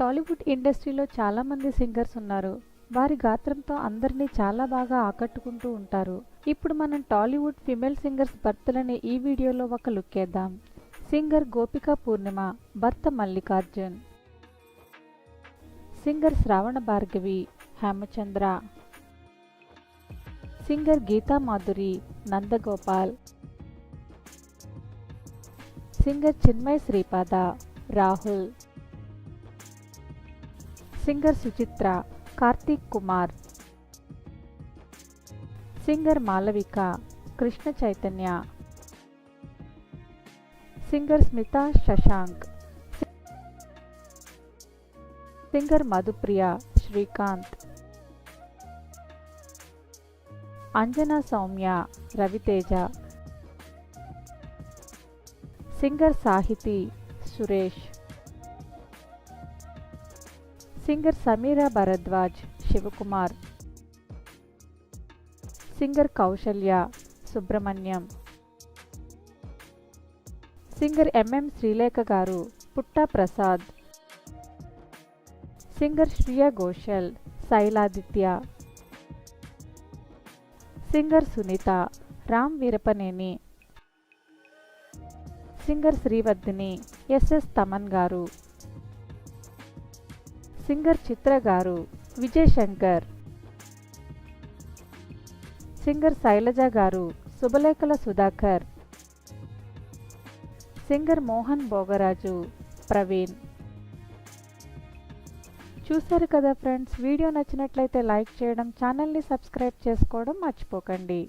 టాలీవుడ్ ఇండస్ట్రీలో చాలామంది సింగర్స్ ఉన్నారు. వారి గాత్రంతో అందరినీ చాలా బాగా ఆకట్టుకుంటూ ఉంటారు. ఇప్పుడు మనం టాలీవుడ్ ఫిమేల్ సింగర్స్ భర్తలని ఈ వీడియోలో ఒక లుక్ వేద్దాం. సింగర్ గోపికా పూర్ణిమ భర్త Mallikarjun. Singer Sravana Bhargavi Hemachandra. Singer Geetha Madhuri Nandagopal. Singer Chinmaya Sripada Rahul. Singer Suchitra Karthik Kumar singer Malavika Krishna Chaitanya singer Smita Sasank singer Madhupriya Srikanth Anjana Sowmya Raviteja singer Sahithi Suresh singer Sameera Bharadwaj Sivakumar. Singer Kousalya Subrahmanyam. Singer MM Sreelekha garu Putta Prasad. Singer Shreya Ghoshal Sailaditya. Singer Sunitha Ram Veerapaneni. Singer Srivardhini SS Thaman garu. Singer Chitra garu Vijay Shankar singer Sailaja garu శుభలేఖల Sudhakar. Singer Mohan Bhogaraju Praveen. చూశారు కదా friends video నచ్చినట్లయితే like చేయడం ఛానల్ని subscribe చేసుకోవడం మర్చిపోకండి.